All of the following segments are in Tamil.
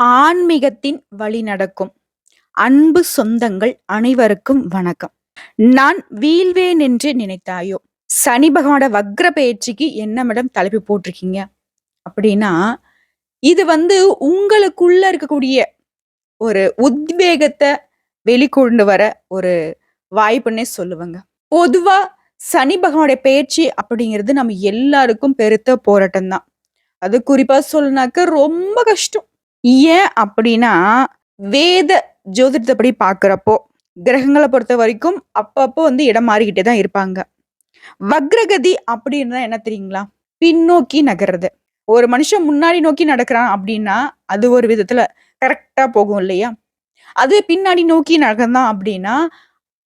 ஆன்மீகத்தின் வழி நடக்கும். அன்பு சொந்தங்கள் அனைவருக்கும் வணக்கம். நான் வீழ்வேன் என்று நினைத்தாயோ? சனி பகவானோட வக்ர பயிற்சிக்கு என்ன மேடம் தலைப்பு போட்டிருக்கீங்க? அப்படின்னா இது வந்து உங்களுக்குள்ள இருக்கக்கூடிய ஒரு உத்வேகத்தை வெளிக்கொண்டு வர ஒரு வாய்ப்புன்னே சொல்லுவாங்க. பொதுவா சனி பகவானுடைய பயிற்சி அப்படிங்கிறது நம்ம எல்லாருக்கும் பெருத்த போராட்டம் தான் அது குறிப்பா சொல்லினாக்க ரொம்ப கஷ்டம். ஏன் அப்படின்னா வேத ஜோதிடத்தைப்படி பார்க்குறப்போ கிரகங்களை பொறுத்த வரைக்கும் அப்பப்போ வந்து இடம் மாறிக்கிட்டே தான் இருப்பாங்க. வக்ரகதி அப்படின்னா என்ன தெரியுங்களா? பின்னோக்கி நகர்றது. ஒரு மனுஷன் முன்னாடி நோக்கி நடக்கிறான் அப்படின்னா அது ஒரு விதத்துல கரெக்டா போகும் இல்லையா? அது பின்னாடி நோக்கி நகர்ந்தான் அப்படின்னா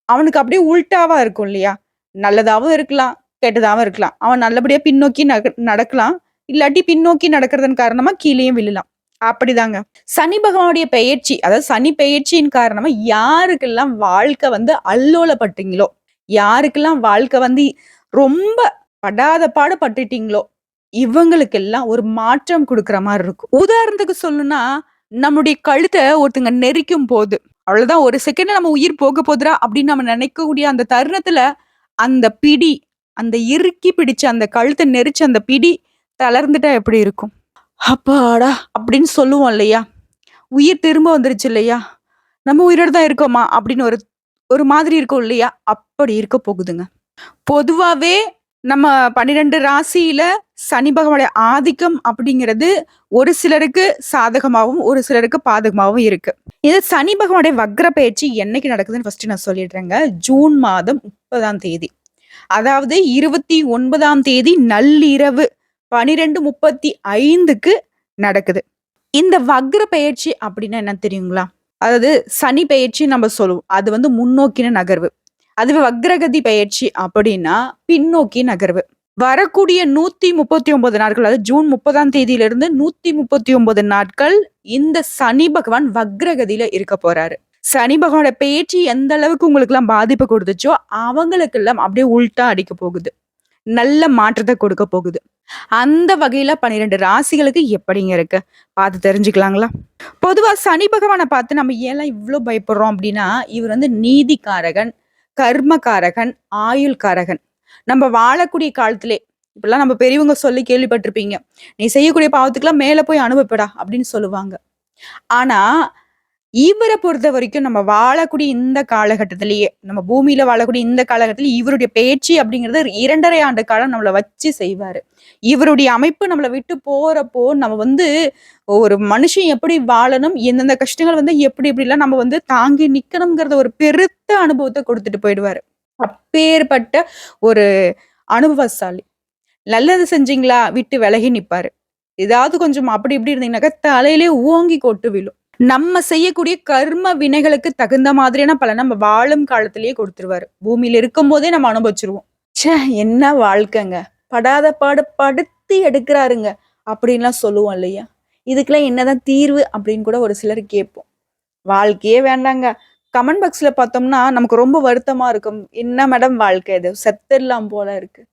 அவனுக்கு அப்படியே உள்டாவா இருக்கும் இல்லையா? நல்லதாகவும் இருக்கலாம் கெட்டதாகவும் இருக்கலாம். அவன் நல்லபடியா பின்னோக்கி நக நடக்கலாம். இல்லாட்டி பின்னோக்கி நடக்கிறதன் காரணமா கீழேயும் விழலாம். அப்படிதாங்க. சனி பகவானுடைய பெயர்ச்சி அதாவது சனி பெயர்ச்சியின் காரணமா யாருக்கெல்லாம் வாழ்க்கை வந்து அல்லோலப்பட்டீங்களோ யாருக்கெல்லாம் வாழ்க்கை வந்து ரொம்ப படாத பாடு பட்டுட்டீங்களோ இவங்களுக்கெல்லாம் ஒரு மாற்றம் கொடுக்குற மாதிரி இருக்கும். உதாரணத்துக்கு சொல்லணும்னா நம்முடைய கழுத்தை ஒருத்தங்க நெரிக்கும் போது அவ்வளவுதான் ஒரு செகண்ட் நம்ம உயிர் போக போதுரா அப்படின்னு நம்ம நினைக்கக்கூடிய அந்த தருணத்துல அந்த பிடி அந்த இறுக்கி பிடிச்ச அந்த கழுத்தை நெரிச்ச அந்த பிடி தளர்ந்துட்டா எப்படி இருக்கும்? அப்பாடா அப்படின்னு சொல்லுவோம் இல்லையா? உயிர் திரும்ப வந்துருச்சு இல்லையா? நம்ம உயிரோட தான் இருக்கோமா? அப்படின்னு ஒரு ஒரு மாதிரி இருக்கும் இல்லையா? அப்படி இருக்க போகுதுங்க. பொதுவாகவே நம்ம பன்னிரெண்டு ராசியில சனி பகவானுடைய ஆதிக்கம் அப்படிங்கிறது ஒரு சிலருக்கு சாதகமாகவும் ஒரு சிலருக்கு பாதகமாகவும் இருக்கு. இது சனி பகவானுடைய வக்ர பயிற்சி என்னைக்கு நடக்குதுன்னு ஃபர்ஸ்ட் நான் சொல்லிடுறேங்க. ஜூன் மாதம் முப்பதாம் தேதி. அதாவது இருபத்தி ஒன்பதாம் தேதி நள்ளிரவு பனிரெண்டு முப்பத்தி ஐந்துக்கு நடக்குது. இந்த வக்ர பயிற்சி அப்படின்னா என்ன தெரியுங்களா? அதாவது சனி பயிற்சி நம்ம சொல்லுவோம். அது வந்து முன்னோக்கின நகர்வு. அதுவே வக்ரகதி பயிற்சி அப்படின்னா பின்னோக்கி நகர்வு. வரக்கூடிய நூத்தி முப்பத்தி ஒன்பது நாட்கள் அதாவது ஜூன் முப்பதாம் தேதியிலிருந்து நூத்தி முப்பத்தி ஒன்பது நாட்கள் இந்த சனி பகவான் வக்ரகதியில இருக்க போறாரு. சனி பகவானோட பேச்சு எந்த அளவுக்கு உங்களுக்கு எல்லாம் பாதிப்பு கொடுத்துச்சோ அவங்களுக்கு எல்லாம் அப்படியே உள்டா அடிக்க போகுது. நல்ல மாற்றத்தை கொடுக்க போகுது. அந்த வகையில பன்னிரெண்டு ராசிகளுக்கு எப்படிங்க இருக்கு? பார்த்து தெரிஞ்சுக்கலாங்களா? பொதுவா சனி பகவானை பார்த்து நம்ம ஏன் இவ்வளோ பயப்படுறோம் அப்படின்னா இவர் வந்து நீதிக்காரகன் கர்மகாரகன் ஆயுள்காரகன். நம்ம வாழக்கூடிய காலத்திலே இப்பெல்லாம் நம்ம பெரியவங்க சொல்லி கேள்விப்பட்டிருப்பீங்க. நீ செய்யக்கூடிய பாவத்துக்கெல்லாம் மேல போய் அனுபவப்படா அப்படின்னு சொல்லுவாங்க. ஆனா இவரை பொறுத்த வரைக்கும் நம்ம வாழக்கூடிய இந்த காலகட்டத்திலேயே நம்ம பூமியில வாழக்கூடிய இந்த காலகட்டத்தில் இவருடைய பேச்சு அப்படிங்கிறது இரண்டரை ஆண்டு காலம் நம்மளை வச்சு செய்வாரு. இவருடைய அமைப்பு நம்மளை விட்டு போறப்போ நம்ம வந்து ஒரு மனுஷன் எப்படி வாழணும் எந்தெந்த கஷ்டங்கள் வந்து எப்படி எப்படிலாம் நம்ம வந்து தாங்கி நிக்கணுங்கிறத ஒரு பெருத்த அனுபவத்தை கொடுத்துட்டு போயிடுவாரு. அப்பேற்பட்ட ஒரு அனுபவசாலி. நல்லது செஞ்சீங்களா? விட்டு விலகி நிப்பாரு. ஏதாவது கொஞ்சம் அப்படி இப்படி இருந்தீங்கன்னாக்கா தலையிலே ஓங்கி கொட்டு விழும். நம்ம செய்யக்கூடிய கர்ம வினைகளுக்கு தகுந்த மாதிரியான பலன் நம்ம வாழும் காலத்திலேயே கொடுத்துருவாரு. பூமியில இருக்கும் போதே நம்ம அனுபவிச்சிருவோம். ச்சே என்ன வாழ்க்கைங்க? படாத பாடு படுத்தி எடுக்கிறாருங்க அப்படின்லாம் சொல்லுவோம் இல்லையா? இதுக்கெல்லாம் என்னதான் தீர்வு அப்படின்னு கூட ஒரு சிலர் கேட்போம். வாழ்க்கையே வேண்டாங்க. கமெண்ட் பாக்ஸ்ல பார்த்தோம்னா நமக்கு ரொம்ப வருத்தமா இருக்கும். என்ன மேடம் வாழ்க்கை இது? செத்துடலாம் போல இருக்கு.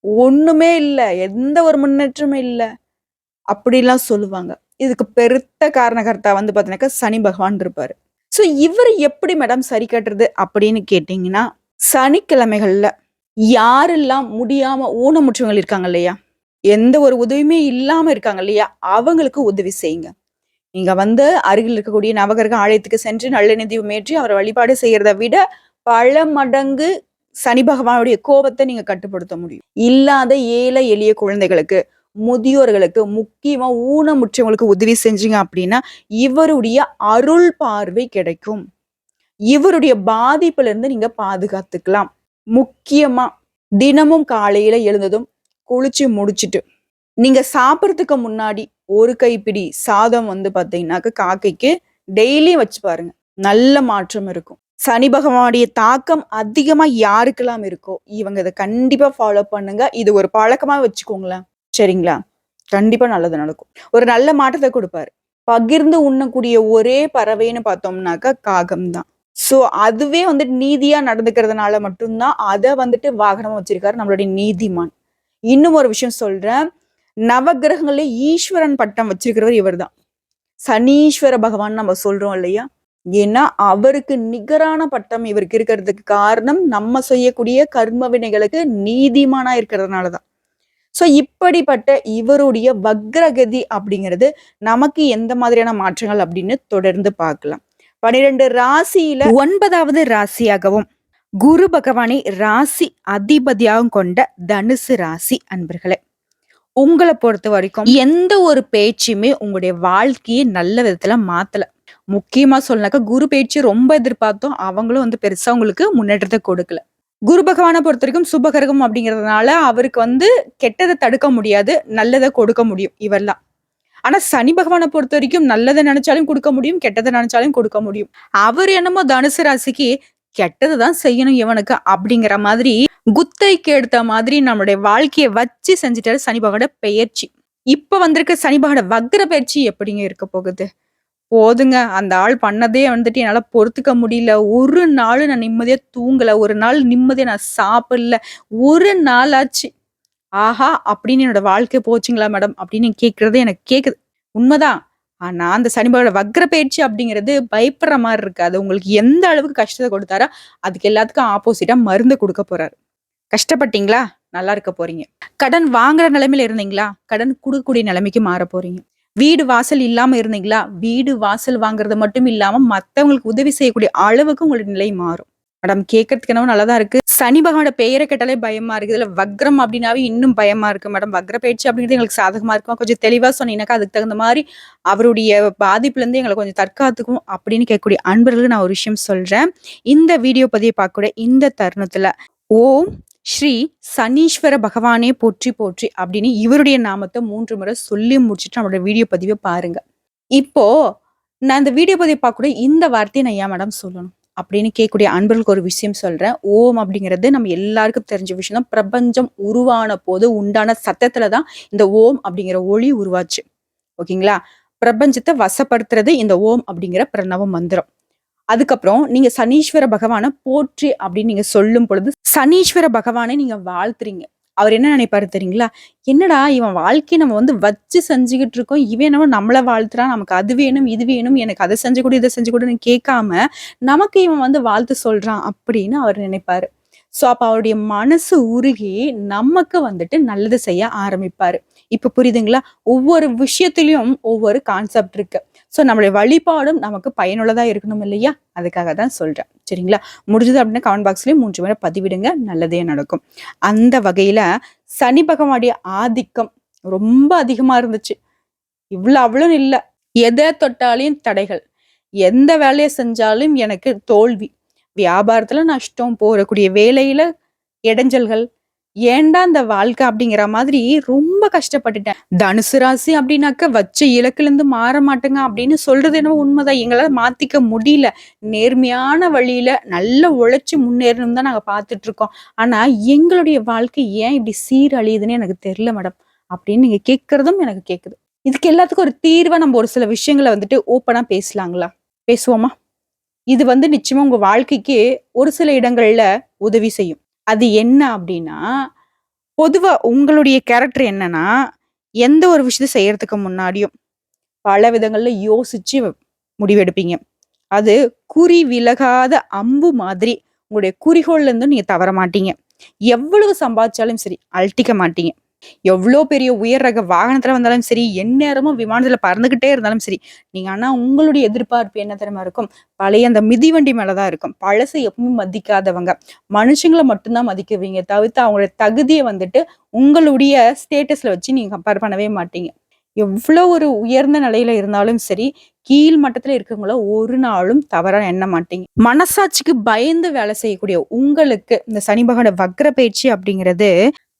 ஒண்ணுமே இல்லை. எந்த ஒரு முன்னேற்றமும் இல்லை. அப்படிலாம் சொல்லுவாங்க. இதுக்கு பெருத்த காரணகர்த்தா வந்து பார்த்தீங்கன்னாக்கா சனி பகவான் இருப்பார். ஸோ இவர் எப்படி மேடம் சரி கட்டுறது அப்படின்னு கேட்டிங்கன்னா சனிக்கிழமைகள்ல யாரெல்லாம் முடியாமல் ஊனமுற்றவங்க இருக்காங்க இல்லையா? எந்த ஒரு உதவியுமே இல்லாமல் இருக்காங்க இல்லையா? அவங்களுக்கு உதவி செய்யுங்க. நீங்க வந்து அருகில் இருக்கக்கூடிய நவகரக ஆலயத்துக்கு சென்று நல்லெண்ணெய் மேற்றி அவரை வழிபாடு செய்கிறத விட பல மடங்கு சனி பகவானுடைய கோபத்தை நீங்கள் கட்டுப்படுத்த முடியும். இல்லாத ஏழை எளிய குழந்தைகளுக்கு முதியோர்களுக்கு முக்கியமாக ஊனமுற்றவங்களுக்கு உதவி செஞ்சீங்க அப்படின்னா இவருடைய அருள் பார்வை கிடைக்கும். இவருடைய பாதிப்புல இருந்து நீங்க பாதுகாத்துக்கலாம். முக்கியமா தினமும் காலையில எழுந்ததும் குளிச்சு முடிச்சிட்டு நீங்க சாப்பிட்றதுக்கு முன்னாடி ஒரு கைப்பிடி சாதம் வந்து பார்த்தீங்கன்னாக்க காக்கைக்கு டெய்லியும் வச்சு பாருங்க. நல்ல மாற்றம் இருக்கும். சனி பகவானுடைய தாக்கம் அதிகமா யாருக்கெல்லாம் இருக்கோ இவங்க இதை கண்டிப்பா ஃபாலோ பண்ணுங்க. இது ஒரு பழக்கமா வச்சுக்கோங்களேன். சரிங்களா? கண்டிப்பா நல்லது நடக்கும். ஒரு நல்ல மாற்றத்தை கொடுப்பாரு. பகிர்ந்து உண்ணக்கூடிய ஒரே பறவைன்னு பார்த்தோம்னாக்கா காகம் தான். ஸோ அதுவே வந்துட்டு நீதியா நடந்துக்கிறதுனால மட்டும்தான் அதை வந்துட்டு வாகனமா வச்சிருக்காரு நம்மளுடைய நீதிமான். இன்னும் ஒரு விஷயம் சொல்றேன். நவகிரகங்களே ஈஸ்வரன் பட்டம் வச்சிருக்கிறவர் இவர் தான் சனீஸ்வர பகவான் நம்ம சொல்றோம் இல்லையா? ஏன்னா அவருக்கு நிகரான பட்டம் இவருக்கு இருக்கிறதுக்கு காரணம் நம்ம செய்யக்கூடிய கர்ம வினைகளுக்கு நீதிமானா இருக்கிறதுனாலதான். ஸோ இப்படிப்பட்ட இவருடைய வக்ரகதி அப்படிங்கிறது நமக்கு எந்த மாதிரியான மாற்றங்கள் அப்படின்னு தொடர்ந்து பார்க்கலாம். பனிரெண்டு ராசியில ஒன்பதாவது ராசியாகவும் குரு பகவானை ராசி அதிபதியாகவும் கொண்ட தனுசு ராசி அன்பர்களே உங்களை பொறுத்த வரைக்கும் எந்த ஒரு பேச்சுமே உங்களுடைய வாழ்க்கையை நல்ல விதத்துல மாத்தல. முக்கியமா சொல்லனாக்கா குரு பேச்சு ரொம்ப எதிர்பார்த்தோம் அவங்களும் வந்து பெருசா உங்களுக்கு முன்னேற்றத்தை கொடுக்கல. குரு பகவானை பொறுத்த வரைக்கும் சுபகரகம் அப்படிங்கிறதுனால அவருக்கு வந்து கெட்டதை தடுக்க முடியாது நல்லதை கொடுக்க முடியும் இவரெல்லாம் ஆனா சனி பகவானை பொறுத்த வரைக்கும் நல்லதை நினைச்சாலும் கொடுக்க முடியும் கெட்டதை நினைச்சாலும் கொடுக்க முடியும். அவர் என்னமோ தனுசு ராசிக்கு கெட்டதை தான் செய்யணும் இவனுக்கு அப்படிங்கிற மாதிரி குத்தைக்கு எடுத்த மாதிரி நம்மளுடைய வாழ்க்கையை வச்சு செஞ்சுட்டாரு சனி பகவான பெயர்ச்சி. இப்ப வந்திருக்க சனி பகவான வக்ர பயிற்சி எப்படிங்க இருக்க போகுது? போதுங்க. அந்த ஆள் பண்ணதே வந்துட்டு என்னால் பொறுத்துக்க முடியல. ஒரு நாள் நான் நிம்மதியாக தூங்கலை. ஒரு நாள் நிம்மதியாக நான் சாப்பிடல. ஒரு நாள் ஆச்சு ஆஹா அப்படின்னு என்னோட வாழ்க்கை போச்சுங்களா மேடம்? அப்படின்னு கேட்குறது எனக்கு கேட்குது உண்மைதான். ஆனால் அந்த சனிபாவோட வக்ர பயிற்சி அப்படிங்கிறது பயப்படுற மாதிரி இருக்காது. உங்களுக்கு எந்த அளவுக்கு கஷ்டத்தை கொடுத்தாரோ அதுக்கு எல்லாத்துக்கும் ஆப்போசிட்டாக மருந்து கொடுக்க போறாரு. கஷ்டப்பட்டீங்களா? நல்லா இருக்க போறீங்க. கடன் வாங்குற நிலைமையில இருந்தீங்களா? கடன் கொடுக்கக்கூடிய நிலைமைக்கு மாற போறீங்க. வீடு வாசல் இல்லாம இருந்தீங்களா? வீடு வாசல் வாங்குறது மட்டும் இல்லாம மத்தவங்களுக்கு உதவி செய்யக்கூடிய அளவுக்கு உங்களுடைய நிலை மாறும். மேடம் கேட்கறதுக்கு என்னவோ நல்லதா இருக்கு. சனி பகவானோட பெயரை கேட்டாலே பயமா இருக்கு. இதுல வக்ரம் அப்படின்னாவே இன்னும் பயமா இருக்கு மேடம். வக்ர பயிற்சி அப்படிங்கிறது எங்களுக்கு சாதகமா இருக்கும்? கொஞ்சம் தெளிவா சொன்னீங்கன்னாக்கா அதுக்கு தகுந்த மாதிரி அவருடைய பாதிப்புல இருந்து எங்களை கொஞ்சம் தற்காத்துக்கும் அப்படின்னு கேட்கக்கூடிய அன்பர்களுக்கு நான் ஒரு விஷயம் சொல்றேன். இந்த வீடியோ பதிவை பார்க்கக்கூடிய இந்த தருணத்துல ஓம் ஸ்ரீ சனீஸ்வர பகவானே போற்றி போற்றி அப்படின்னு இவருடைய நாமத்தை மூன்று முறை சொல்லி முடிச்சுட்டு நம்மளோட வீடியோ பதிவை பாருங்க. இப்போ நான் இந்த வீடியோ பதிவை கூட இந்த வார்த்தையை நான் ஏன் மேடம் சொல்லணும்? அப்படின்னு கேட்கக்கூடிய அன்பர்களுக்கு ஒரு விஷயம் சொல்றேன். ஓம் அப்படிங்கிறது நம்ம எல்லாருக்கும் தெரிஞ்ச விஷயம் தான். பிரபஞ்சம் உருவான போது உண்டான சத்தத்துல தான் இந்த ஓம் அப்படிங்கிற ஒளி உருவாச்சு. ஓகேங்களா? பிரபஞ்சத்தை வசப்படுத்துறது இந்த ஓம் அப்படிங்கிற பிரணவ மந்திரம். அதுக்கப்புறம் நீங்க சனீஸ்வர பகவானை போற்றி அப்படின்னு நீங்க சொல்லும் பொழுது சனீஸ்வர பகவானை நீங்க வாழ்த்துறீங்க. அவர் என்ன நினைப்பாரு தெரியுங்களா? என்னடா இவன் வாழ்க்கையை நம்ம வந்து வச்சு செஞ்சுக்கிட்டு இருக்கோம். இவன் என்னவோ நம்மளை வாழ்த்துறான். நமக்கு அது வேணும் இது வேணும். எனக்கு அதை செஞ்சு கொடு இதை செஞ்சு கொடுன்னு கேட்காம நமக்கு இவன் வந்து வாழ்த்து சொல்றான் அப்படின்னு அவர் நினைப்பாரு. ஸோ அப்போ அவருடைய மனசு உருகி நமக்கு வந்துட்டு நல்லது செய்ய ஆரம்பிப்பாரு. இப்போ புரியுதுங்களா? ஒவ்வொரு விஷயத்துலையும் ஒவ்வொரு கான்செப்ட் இருக்கு. ஸோ நம்மளுடைய வழிபாடும் நமக்கு பயனுள்ளதாக இருக்கணும் இல்லையா? அதுக்காக தான் சொல்கிறேன் சரிங்களா? முடிஞ்சது அப்படின்னா கமெண்ட் பாக்ஸ்லேயும் மூன்று முறை பதிவிடுங்க. நல்லதே நடக்கும். அந்த வகையில் சனி பகவானுடைய ஆதிக்கம் ரொம்ப அதிகமாக இருந்துச்சு. இவ்வளோ அவ்வளோ இல்லை. எதை தொட்டாலையும் தடைகள். எந்த வேலையை செஞ்சாலும் எனக்கு தோல்வி. வியாபாரத்தில் நஷ்டம் போகக்கூடிய வேலையில் இடைஞ்சல்கள் ஏன்டா இந்த வாழ்க்கை அப்படிங்கிற மாதிரி ரொம்ப கஷ்டப்பட்டுட்டேன். தனுசு ராசி அப்படின்னாக்க வச்ச இலக்குல இருந்து மாற மாட்டேங்க அப்படின்னு சொல்றது என்னவோ உண்மைதான். எங்களால மாத்திக்க முடியல. நேர்மையான வழியில நல்ல உழைச்சி முன்னேறணும் தான் நாங்க பாத்துட்டு இருக்கோம் ஆனா எங்களுடைய வாழ்க்கை ஏன் இப்படி சீரழியுதுன்னு எனக்கு தெரியல மேடம். அப்படின்னு நீங்க கேட்கறதும் எனக்கு கேக்குது. இதுக்கு எல்லாத்துக்கும் ஒரு தீர்வா நம்ம ஒரு சில விஷயங்களை வந்துட்டு ஓப்பனா பேசலாங்களா? பேசுவோமா? இது வந்து நிச்சயமா உங்க வாழ்க்கைக்கு ஒரு சில இடங்கள்ல உதவி செய்யும். அது என்ன அப்படின்னா பொதுவாக உங்களுடைய கேரக்டர் என்னன்னா எந்த ஒரு விஷயத்த செய்யறதுக்கு முன்னாடியும் பல விதங்களில் யோசிச்சு முடிவெடுப்பீங்க. அது குறி விலகாத அம்பு மாதிரி உங்களுடைய குறிக்கோள்ல நீங்கள் தவற மாட்டீங்க. எவ்வளவு சம்பாதிச்சாலும் சரி அழட்டிக்க மாட்டீங்க. எவ்வளோ பெரிய உயர் ரக வாகனத்துல வந்தாலும் சரி எந்நேரமும் விமானத்துல பறந்துகிட்டே இருந்தாலும் சரி நீங்க ஆனா உங்களுடைய எதிர்பார்ப்பு என்ன தெரியுமா இருக்கும்? பழைய அந்த மிதிவண்டி மேலதான் இருக்கும். பழசை எப்பவுமே மதிக்காதவங்க. மனுஷங்களை மட்டும்தான் மதிக்குவீங்க. தவிர்த்து அவங்களுடைய தகுதியை வந்துட்டு உங்களுடைய ஸ்டேட்டஸ்ல வச்சு நீங்க கம்பேர் பண்ணவே மாட்டீங்க. எவ்வளவு ஒரு உயர்ந்த நிலையில இருந்தாலும் சரி கீழ் மட்டத்துல இருக்கவங்கள ஒரு நாளும் தவறாக எண்ண மாட்டீங்க. மனசாட்சிக்கு பயந்து வேலை செய்யக்கூடிய உங்களுக்கு இந்த சனி பகவான வக்ர பயிற்சி அப்படிங்கிறது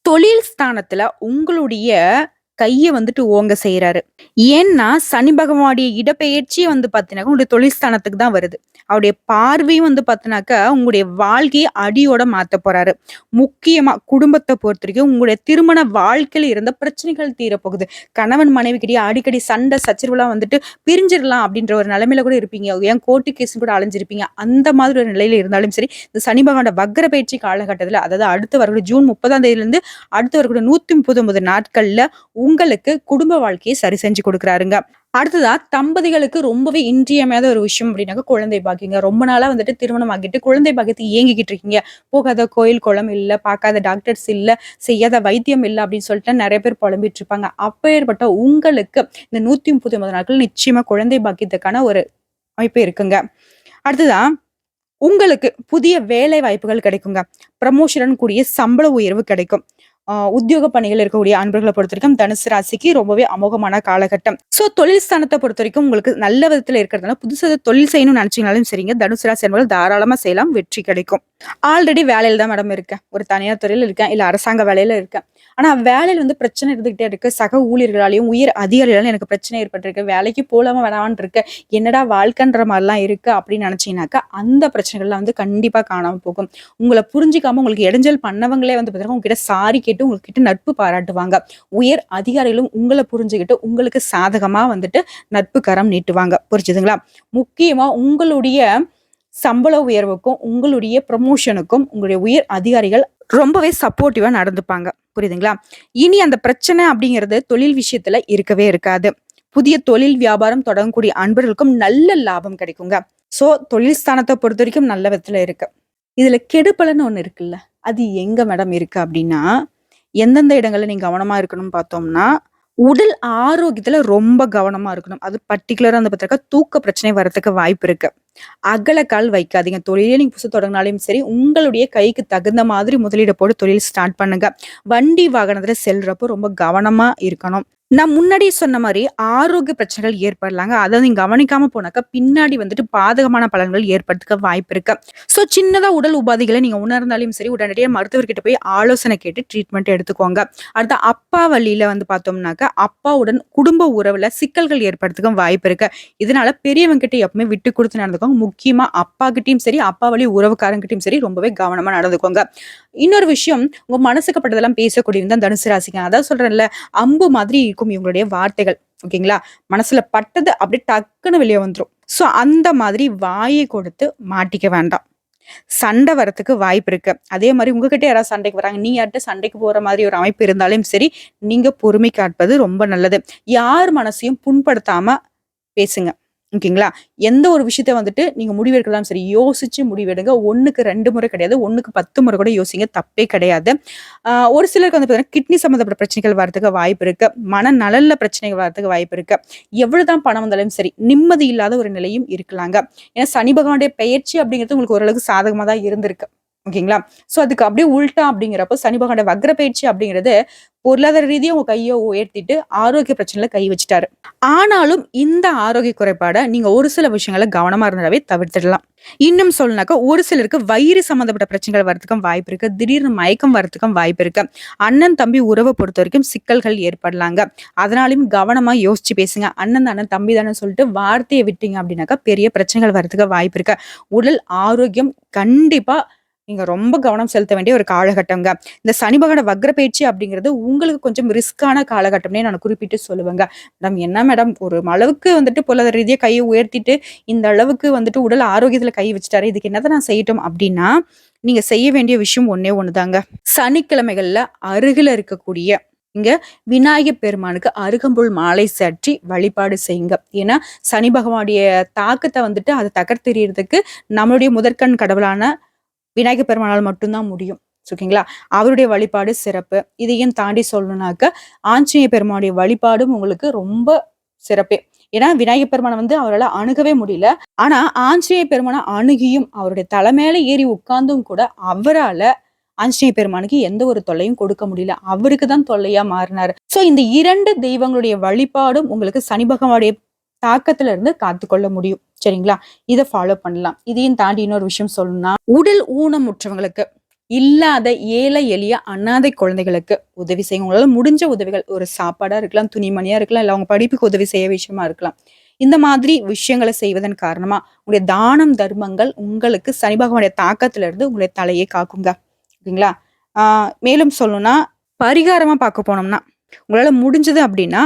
தொழில் ஸ்தானத்துல உங்களுடைய கைய வந்துட்டு ஓங்க செய்யறாரு ஏன்னா சனி பகவானுடைய இடப்பெயர்ச்சி வந்து பார்த்தீங்கன்னா உங்களுடைய தொழில்ஸ்தானத்துக்கு தான் வருது. அவருடைய பார்வையும் வந்து பார்த்தீங்கன்னாக்கா உங்களுடைய வாழ்க்கையை அடியோட மாற்ற போறாரு. முக்கியமா குடும்பத்தை பொறுத்த வரைக்கும் உங்களுடைய திருமண வாழ்க்கையில் இருந்த பிரச்சனைகள் தீரப்போகுது. கணவன் மனைவிக்கிட்டே அடிக்கடி சண்டை சச்சரவுலாம் வந்துட்டு பிரிஞ்சிடலாம் அப்படின்ற ஒரு நிலைமையில கூட இருப்பீங்க. ஏன் கோர்ட்டு கேஸ் கூட அலைஞ்சிருப்பீங்க. அந்த மாதிரி ஒரு நிலையில இருந்தாலும் சரி இந்த சனி பகவான வக்ர பயிற்சி காலகட்டத்தில் அதாவது அடுத்து வரக்கூடிய ஜூன் முப்பதாம் தேதியிலிருந்து அடுத்து வரக்கூடிய நூத்தி முப்பது ஒன்பது நாட்கள்ல உங்களுக்கு குடும்ப வாழ்க்கையை சரி செஞ்சு செஞ்சு கொடுக்குறாருங்க. அடுத்ததா தம்பதிகளுக்கு ரொம்பவே இன்றியமையாத ஒரு விஷயம் அப்படின்னாக்க குழந்தை பாக்கியங்க. ரொம்ப நாளா வந்துட்டு திருமணம் ஆகிட்டு குழந்தை பாக்கியத்தை ஏங்கிக்கிட்டு இருக்கீங்க. போகாத கோயில் குளம் இல்ல பார்க்காத டாக்டர்ஸ் இல்ல செய்யாத வைத்தியம் இல்ல அப்படின்னு சொல்லிட்டு நிறைய பேர் புலம்பிட்டு இருப்பாங்க. அப்பேற்பட்ட உங்களுக்கு இந்த நூத்தி முப்பத்தி ஒன்பது நாட்கள் நிச்சயமா குழந்தை பாக்கியத்துக்கான ஒரு அமைப்பு இருக்குங்க. அடுத்ததா உங்களுக்கு புதிய வேலை வாய்ப்புகள் கிடைக்குங்க. ப்ரமோஷன் கூடிய சம்பள உயர்வு கிடைக்கும். உத்தியோக பணிகள் இருக்கக்கூடிய அன்பர்களை பொறுத்த வரைக்கும் தனுசு ராசிக்கு ரொம்பவே அமோகமான காலகட்டம். ஸோ தொழில் ஸ்தானத்தை பொறுத்த வரைக்கும் உங்களுக்கு நல்ல விதத்தில் இருக்கிறதுனால புதுசாக தொழில் செய்யணும்னு நினைச்சீங்கனாலும் சரிங்க. தனுசு ராசி என்பது தாராளமாக செய்யலாம். வெற்றி கிடைக்கும். ஆல்ரெடி வேலையில் தான் மேடம் இருக்கேன். ஒரு தனியார் துறையில் இருக்கேன் இல்லை அரசாங்க வேலையில இருக்கேன். ஆனால் வேலையில் வந்து பிரச்சனை இருந்துகிட்டே இருக்கு. சக ஊழியர்களாலையும் உயர் அதிகாரிகளாலும் எனக்கு பிரச்சனை ஏற்பட்டிருக்கு. வேலைக்கு போகலாமா வேணாமான்னு இருக்கு. என்னடா வாழ்க்கைன்ற மாதிரிலாம் இருக்கு அப்படின்னு நினச்சிங்கனாக்கா அந்த பிரச்சனைகள்லாம் வந்து கண்டிப்பாக காணாமல் போகும். உங்களை புரிஞ்சிக்காமல் உங்களுக்கு இடைஞ்சல் பண்ணவங்களே வந்து பார்த்தீங்கன்னா உங்ககிட்ட சாரி கேட்டு உங்ககிட்ட நட்பு பாராட்டுவாங்க. உயர் அதிகாரிகளும் உங்களை புரிஞ்சுக்கிட்டு உங்களுக்கு சாதகமாக வந்துட்டு நட்பு கரம் நீட்டுவாங்க. புரிஞ்சுதுங்களா? முக்கியமாக உங்களுடைய சம்பள உயர்வுக்கும் உங்களுடைய ப்ரமோஷனுக்கும் உங்களுடைய உயர் அதிகாரிகள் ரொம்பவே சப்போர்ட்டிவாக நடந்துப்பாங்க. புரியுதுங்களா? இனி அந்த பிரச்சனை அப்படிங்கிறது தொழில் விஷயத்துல இருக்கவே இருக்காது. புதிய தொழில் வியாபாரம் தொடங்கக்கூடிய அன்பர்களுக்கும் நல்ல லாபம் கிடைக்குங்க. ஸோ தொழில் ஸ்தானத்தை பொறுத்த வரைக்கும் நல்ல விதத்துல இருக்கு. இதுல கெடுப்பலன்னு ஒன்று இருக்குல்ல? அது எங்க மேடம் இருக்கு அப்படின்னா எந்தெந்த இடங்கள்ல நீங்க கவனமா இருக்கணும்னு பார்த்தோம்னா உடல் ஆரோக்கியத்துல ரொம்ப கவனமா இருக்கணும். அது பர்டிகுலரா அந்த பார்த்தாக்கா தூக்க பிரச்சனை வரத்துக்கு வாய்ப்பு இருக்கு. அகலக்கால் வைக்காதீங்க. தொழிலே நீங்க புதுசு தொடங்கினாலும் சரி உங்களுடைய கைக்கு தகுந்த மாதிரி முதலீடு போட்டு தொழில் ஸ்டார்ட் பண்ணுங்க. வண்டி வாகனத்துல செல்றப்போ ரொம்ப கவனமா இருக்கணும். நான் முன்னாடி சொன்ன மாதிரி ஆரோக்கிய பிரச்சனைகள் ஏற்படலாங்க. அதை நீங்க கவனிக்காம போனாக்கா பின்னாடி வந்துட்டு பாதகமான பலன்கள் ஏற்படுறதுக்கு வாய்ப்பு இருக்கு. ஸோ சின்னதா உடல் உபாதைகளை நீங்க உணர்ந்தாலும் சரி உடனடியாக மருத்துவர்கிட்ட போய் ஆலோசனை கேட்டு ட்ரீட்மெண்ட் எடுத்துக்கோங்க. அடுத்த அப்பா வழியில வந்து பார்த்தோம்னாக்கா அப்பாவுடன் குடும்ப உறவுல சிக்கல்கள் ஏற்படுறதுக்கும் வாய்ப்பு இருக்கு. இதனால பெரியவங்க கிட்ட எப்பவுமே விட்டு கொடுத்து நடந்துக்கோங்க. முக்கியமா அப்பா கிட்டயும் சரி அப்பா வழி உறவுக்காரங்கிட்டையும் சரி ரொம்பவே கவனமா நடந்துக்கோங்க. இன்னொரு விஷயம் உங்க மனசுக்கு பட்டதெல்லாம் பேசக்கூடியது தான் தனுசு ராசிங்க அதான் சொல்றேன்ல அம்பு மாதிரி இருக்கும் இவங்களுடைய வார்த்தைகள் ஓகேங்களா? மனசுல பட்டது அப்படியே டக்குன்னு வெளியே வந்துடும் ஸோ அந்த மாதிரி வாயை கொடுத்து மாட்டிக்க வேண்டாம். சண்டை வரத்துக்கு வாய்ப்பு இருக்கு. அதே மாதிரி உங்ககிட்ட யாராவது சண்டைக்கு வராங்க நீ யார்கிட்ட சண்டைக்கு போற மாதிரி ஒரு அமைப்பு இருந்தாலும் சரி நீங்க பொறுமை காட்பது ரொம்ப நல்லது. யார் மனசையும் புண்படுத்தாம பேசுங்க. ஓகேங்களா? எந்த ஒரு விஷயத்த வந்துட்டு நீங்க முடிவெடுக்கலாம் சரி யோசிச்சு முடிவெடுங்க ஒண்ணுக்கு ரெண்டு முறை கிடையாது. ஒண்ணுக்கு பத்து முறை கூட யோசிங்க. தப்பே கிடையாது. ஒரு சிலருக்கு வந்து பார்த்தீங்கன்னா கிட்னி சம்மந்தப்பட்ட பிரச்சனைகள் வரதுக்கு வாய்ப்பு இருக்கு. மன பிரச்சனைகள் வரதுக்கு வாய்ப்பு இருக்கு. எவ்வளவுதான் பணம் வந்தாலும் சரி நிம்மதி இல்லாத ஒரு நிலையும் இருக்கலாங்க. ஏன்னா சனி பகவானுடைய பெயர்ச்சி அப்படிங்கிறது உங்களுக்கு ஓரளவுக்கு சாதகமாக தான் இருந்திருக்கு. ஓகேங்களா? ஸோ அதுக்கு அப்படியே உள்டா அப்படிங்கிறப்போ சனி பகவான வக்ர பயிற்சி அப்படிங்கிறது பொருளாதார ரீதியாக உங்க கையை உயர்த்திட்டு ஆரோக்கிய பிரச்சனையில கை வச்சுட்டாரு. ஆனாலும் இந்த ஆரோக்கிய குறைபாடை நீங்க ஒரு சில விஷயங்களை கவனமா இருந்தாவே தவிர்த்துடலாம். இன்னும் சொல்லனாக்கா ஒரு சிலருக்கு வயிறு சம்மந்தப்பட்ட பிரச்சனைகள் வரதுக்கும் வாய்ப்பு இருக்கு. திடீர்னு மயக்கம் வரதுக்கும் வாய்ப்பு இருக்கு. அண்ணன் தம்பி உறவை பொறுத்த வரைக்கும் சிக்கல்கள் ஏற்படலாங்க. அதனாலையும் கவனமா யோசிச்சு பேசுங்க. அண்ணன் தானே தம்பி தானே சொல்லிட்டு வார்த்தையை விட்டீங்க அப்படின்னாக்கா பெரிய பிரச்சனைகள் வரதுக்கு வாய்ப்பு இருக்கு. உடல் ஆரோக்கியம் கண்டிப்பா நீங்கள் ரொம்ப கவனம் செலுத்த வேண்டிய ஒரு காலகட்டங்க. இந்த சனி பகவான வக்ர பயிற்சி அப்படிங்கிறது உங்களுக்கு கொஞ்சம் ரிஸ்கான காலகட்டம்னே நான் குறிப்பிட்டு சொல்லுவேங்க. மேடம் என்ன மேடம்? ஒரு அளவுக்கு வந்துட்டு பொருளாதார ரீதியாக கையை உயர்த்திட்டு இந்த அளவுக்கு வந்துட்டு உடல் ஆரோக்கியத்தில் கை வச்சுட்டாரு. இதுக்கு என்னதான் நான் செய்யட்டும் அப்படின்னா நீங்கள் செய்ய வேண்டிய விஷயம் ஒன்றே ஒன்று தாங்க சனிக்கிழமைகளில் அருகில் இருக்கக்கூடிய இங்க விநாயகர் பெருமானுக்கு அருகம்புல் மாலை சற்றி வழிபாடு செய்யுங்க. ஏன்னா சனி பகவானுடைய தாக்கத்தை வந்துட்டு அதை தகர்த்தெறியறதுக்கு நம்மளுடைய முதற்கண் கடவுளான விநாயகர் பெருமானால் மட்டும்தான் முடியும். ஓகேங்களா அவருடைய வழிபாடு சிறப்பு. இதையும் தாண்டி சொல்லணும்னாக்க ஆஞ்சநேய பெருமானுடைய வழிபாடும் உங்களுக்கு ரொம்ப சிறப்பே. ஏன்னா விநாயகர் பெருமானை வந்து அவரால் அணுகவே முடியல. ஆனா ஆஞ்சநேய பெருமானை அணுகியும் அவருடைய தலைமையில ஏறி உட்கார்ந்தும் கூட அவரால ஆஞ்சநேய பெருமானுக்கு எந்த ஒரு தொல்லையும் கொடுக்க முடியல. அவருக்கு தான் தொல்லையா மாறினாரு. சோ இந்த இரண்டு தெய்வங்களுடைய வழிபாடும் உங்களுக்கு சனி பகவானுடைய தாக்கத்துல இருந்து காத்துக்கொள்ள முடியும். சரிங்களா? இதை ஃபாலோ பண்ணலாம். இதையும் தாண்டி இன்னொரு விஷயம் சொல்லணும்னா உடல் ஊனமுற்றவங்களுக்கு இல்லாத ஏழை எளிய அனாதை குழந்தைகளுக்கு உதவி செய்யும் உங்களால முடிஞ்ச உதவிகள் ஒரு சாப்பாடா இருக்கலாம் துணிமணியா இருக்கலாம் இல்ல அவங்க படிப்புக்கு உதவி செய்ய விஷயமா இருக்கலாம். இந்த மாதிரி விஷயங்களை செய்வதன் காரணமா உங்களுடைய தானம் தர்மங்கள் உங்களுக்கு சனி பகவானுடைய தாக்கத்துல இருந்து உங்களுடைய தலையை காக்குங்க. ஓகேங்களா? ஆஹ் மேலும் சொல்லணும்னா பரிகாரமா பார்க்க போனோம்னா உங்களால முடிஞ்சது அப்படின்னா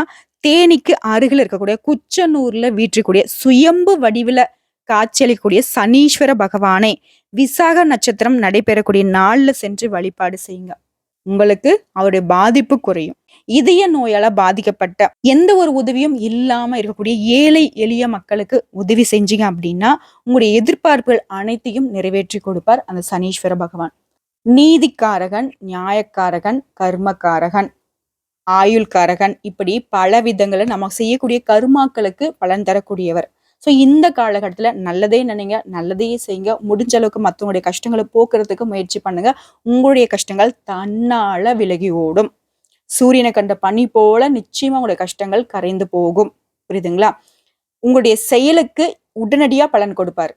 தேனிக்கு அருகில் இருக்கக்கூடிய குச்சனூர்ல வீற்றக்கூடிய சுயம்பு வடிவில் காட்சியளிக்கக்கூடிய சனீஸ்வர பகவானை விசாக நட்சத்திரம் நடைபெறக்கூடிய நாள்ல சென்று வழிபாடு செய்யுங்க. உங்களுக்கு அவருடைய பாதிப்பு குறையும். இதய நோயால பாதிக்கப்பட்ட எந்த ஒரு உதவியும் இல்லாம இருக்கக்கூடிய ஏழை எளிய மக்களுக்கு உதவி செஞ்சீங்க அப்படின்னா உங்களுடைய எதிர்பார்ப்புகள் அனைத்தையும் நிறைவேற்றி கொடுப்பார் அந்த சனீஸ்வர பகவான். நீதிக்காரகன் நியாயக்காரகன் கர்மக்காரகன். ஆயுள்காரகன் இப்படி பல விதங்களை நம்ம செய்யக்கூடிய கருமாக்களுக்கு பலன் தரக்கூடியவர். ஸோ இந்த காலகட்டத்தில் நல்லதே நினைங்க நல்லதையே செய்யுங்க. முடிஞ்ச அளவுக்கு மற்றவங்களுடைய கஷ்டங்களை போக்குறதுக்கு முயற்சி பண்ணுங்க. உங்களுடைய கஷ்டங்கள் தன்னால விலகி ஓடும். சூரியனை கண்ட பனி போல நிச்சயமா உங்களுடைய கஷ்டங்கள் கரைந்து போகும். புரியுதுங்களா? உங்களுடைய செயலுக்கு உடனடியா பலன் கொடுப்பாரு.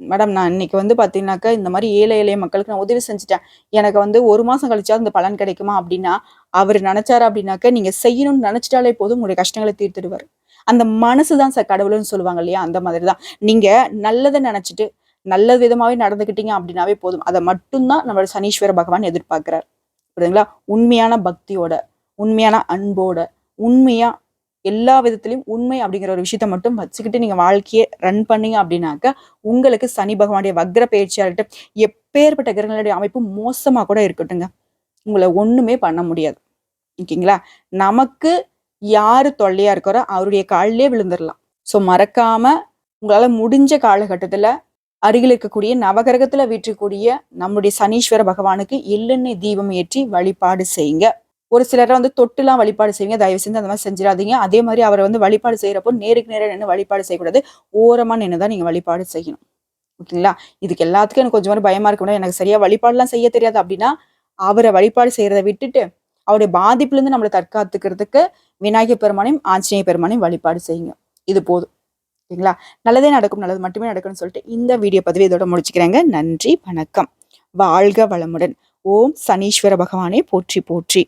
மேடம் நான் இன்னைக்கு வந்து பார்த்தீங்கன்னாக்கா இந்த மாதிரி ஏழை ஏழை மக்களுக்கு நான் உதவி செஞ்சுட்டேன். எனக்கு வந்து ஒரு மாதம் கழிச்சா அந்த பலன் கிடைக்குமா அப்படின்னா அவர் நினைச்சாரு அப்படின்னாக்க நீங்கள் செய்யணும்னு நினைச்சிட்டாலே போதும் உங்களுடைய கஷ்டங்களை தீர்த்துடுவார். அந்த மனசு தான் சார் கடவுள்னு சொல்லுவாங்க இல்லையா அந்த மாதிரி தான். நீங்கள் நல்லதை நினச்சிட்டு நல்ல விதமாவே நடந்துக்கிட்டீங்க அப்படின்னாவே போதும். அதை மட்டும்தான் நம்மளோட சனீஸ்வர பகவான் எதிர்பார்க்கிறார். புரியுதுங்களா? உண்மையான பக்தியோட உண்மையான அன்போட உண்மையா எல்லா விதத்திலையும் உண்மை அப்படிங்கிற ஒரு விஷயத்த மட்டும் வச்சுக்கிட்டு நீங்க வாழ்க்கையை ரன் பண்ணீங்க அப்படின்னாக்க உங்களுக்கு சனி பகவானுடைய வக்ர பயிற்சியா இருக்கட்டும் எப்பேற்பட்ட கிரகங்களுடைய அமைப்பு மோசமா கூட இருக்கட்டுங்க உங்களை ஒண்ணுமே பண்ண முடியாது. ஓகேங்களா? நமக்கு யாரு தொல்லையா இருக்கிறோ அவருடைய காலிலே விழுந்துடலாம் ஸோ மறக்காம உங்களால முடிஞ்ச காலகட்டத்துல அருகில் இருக்கக்கூடிய நவகிரகத்துல வீற்றக்கூடிய நம்முடைய சனீஸ்வர பகவானுக்கு எள்ளெண்ணெய் தீபம் ஏற்றி வழிபாடு செய்யுங்க. ஒரு சிலரை வந்து தொட்டுலாம் வழிபாடு செய்வீங்க தயவு செஞ்சு அந்த மாதிரி செஞ்சிடாதீங்க. அதே மாதிரி அவரை வந்து வழிபாடு செய்யறப்போ நேருக்கு நேரம் நின்று வழிபாடு செய்யக்கூடாது. ஓரமா நின்று தான் நீங்கள் வழிபாடு செய்யணும். ஓகேங்களா? இதுக்கு எல்லாத்துக்கும் எனக்கு கொஞ்சம் மாதிரி பயமா இருக்கும் எனக்கு சரியா வழிபாடுலாம் செய்ய தெரியாது. அப்படின்னா அவரை வழிபாடு செய்யறதை விட்டுட்டு அவருடைய பாதிப்புலேருந்து நம்மளை தற்காத்துக்கிறதுக்கு விநாயகர் பெருமானையும் ஆஞ்சநேய பெருமானையும் வழிபாடு செய்யுங்க. இது போதும். ஓகேங்களா? நல்லதே நடக்கும் நல்லது மட்டுமே நடக்கும்னு சொல்லிட்டு இந்த வீடியோ பதிவு இதோட முடிச்சுக்கிறேங்க. நன்றி வணக்கம். வாழ்க வளமுடன். ஓம் சனீஸ்வர பகவானே போற்றி போற்றி.